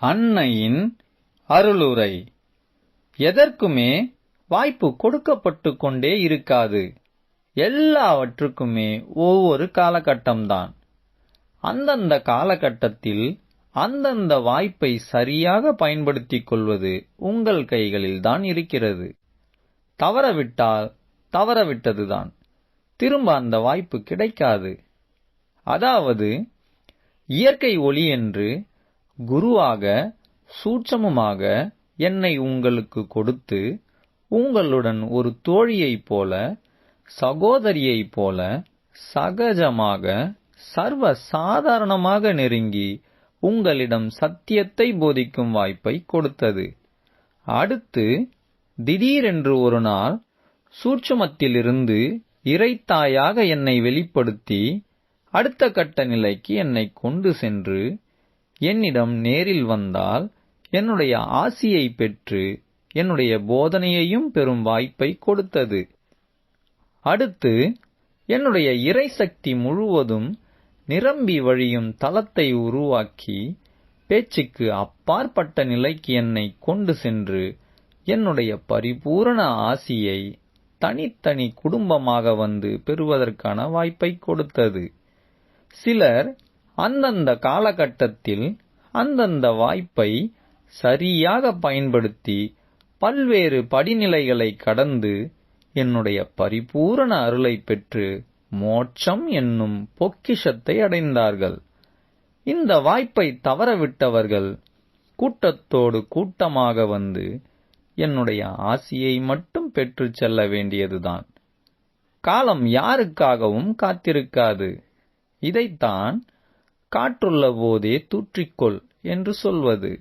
அன்னையின் அருளுரை. எதற்குமே வாய்ப்பு கொடுக்கப்பட்டு கொண்டே இருக்காது. எல்லாவற்றுக்குமே ஒவ்வொரு காலகட்டம்தான். அந்தந்த காலகட்டத்தில் அந்தந்த வாய்ப்பை சரியாக பயன்படுத்திக் கொள்வது உங்கள் கைகளில்தான் இருக்கிறது. தவறவிட்டால் தவறவிட்டதுதான். திரும்ப அந்த வாய்ப்பு கிடைக்காது. அதாவது இயற்கை ஒளி என்று குருவாக சூட்சமமாக என்னை உங்களுக்கு கொடுத்து உங்களுடன் ஒரு தோழியைப் போல சகோதரியைப் போல சகஜமாக சர்வ சாதாரணமாக நெருங்கி உங்களிடம் சத்தியத்தை போதிக்கும் வாய்ப்பை கொடுத்தது. அடுத்து திடீரென்று ஒரு நாள் சூட்சுமத்திலிருந்து இறைத்தாயாக என்னை வெளிப்படுத்தி அடுத்த கட்ட நிலைக்கு என்னை கொண்டு சென்று என்னிடம் நேரில் வந்தால் என்னுடைய ஆசியை பெற்று என்னுடைய போதனையையும் பெறும் வாய்ப்பை கொடுத்தது. அடுத்து என்னுடைய இறைசக்தி முழுவதும் நிரம்பி வழியும் தளத்தை உருவாக்கி பேச்சுக்கு அப்பாற்பட்ட நிலைக்கு என்னை கொண்டு சென்று என்னுடைய பரிபூரண ஆசியை தனித்தனி குடும்பமாக வந்து பெறுவதற்கான வாய்ப்பை கொடுத்தது. சிலர் அந்தந்த காலகட்டத்தில் அந்தந்த வாய்ப்பை சரியாக பயன்படுத்தி பல்வேறு படிநிலைகளை கடந்து என்னுடைய பரிபூரண அருளை பெற்று மோட்சம் என்னும் பொக்கிஷத்தை அடைந்தார்கள். இந்த வாய்ப்பை தவறவிட்டவர்கள் கூட்டத்தோடு கூட்டமாக வந்து என்னுடைய ஆசியை மட்டும் பெற்றுச் செல்ல வேண்டியதுதான். காலம் யாருக்காகவும் காத்திருக்காது. இதைத்தான் காற்றுள்ள போதே தூற்றிக்கொள் என்று சொல்வது.